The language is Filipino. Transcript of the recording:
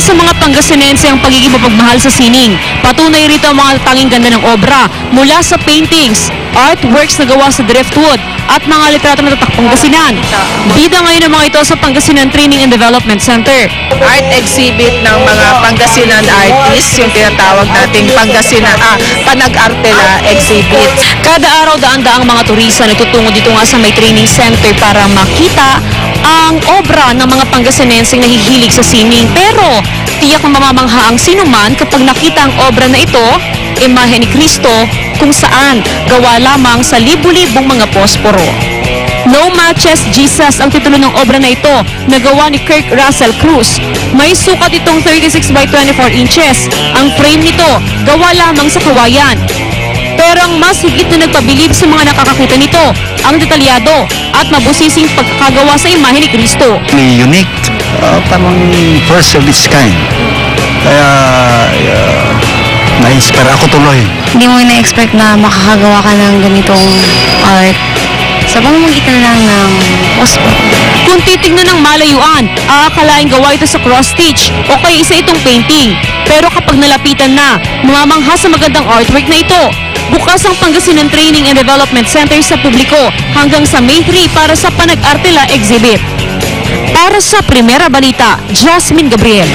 sa mga Pangasinense ang pagiging mapagmahal sa sining. Patunay rito ang mga tanging ganda ng obra mula sa paintings, artworks na gawa sa driftwood at mga litrato na tatak Pangasinan. Bida ngayon ang mga ito sa Pangasinan Training and Development Center. art exhibit ng mga Pangasinan artists, yung tinatawag nating Pangasinan, ah, Panag-Artela exhibit. Kada araw daan-daang mga turista nagtutungo dito nga sa may training center para makita ang obra ng mga Pangasinenseng nahihilig sa sining. Pero tiyak na mamamangha ang sinuman kapag nakita ang obra na ito, imahe ni Kristo, kung saan gawa lamang sa libu-libong mga posporo. No Matches Jesus ang titulo ng obra na ito na gawa ni Kirk Russell Cruz. May sukat itong 36 by 24 inches. Ang frame nito gawa lamang sa kawayan. Pero ang mas higit na nagpabilib sa mga nakakakita nito, ang detalyado at mabusising pagkakagawa sa imahe ni Kristo. Unique, uh, parang first of its kind. Kaya, na-inspire ako tuloy. Hindi mo na-expect na makakagawa ka ng ganitong art sa pamamagitan lang ng post Kung titignan ng malayuan, aakalain gawa ito sa cross-stitch o kaya isa itong painting. Pero kapag nalapitan na, mamamangha sa magandang artwork na ito. Bukas ang Pangasinan Training and Development Center sa publiko hanggang sa May 3 para sa Panag-Artela Exhibit. Para sa Primera Balita, Jasmine Gabriel.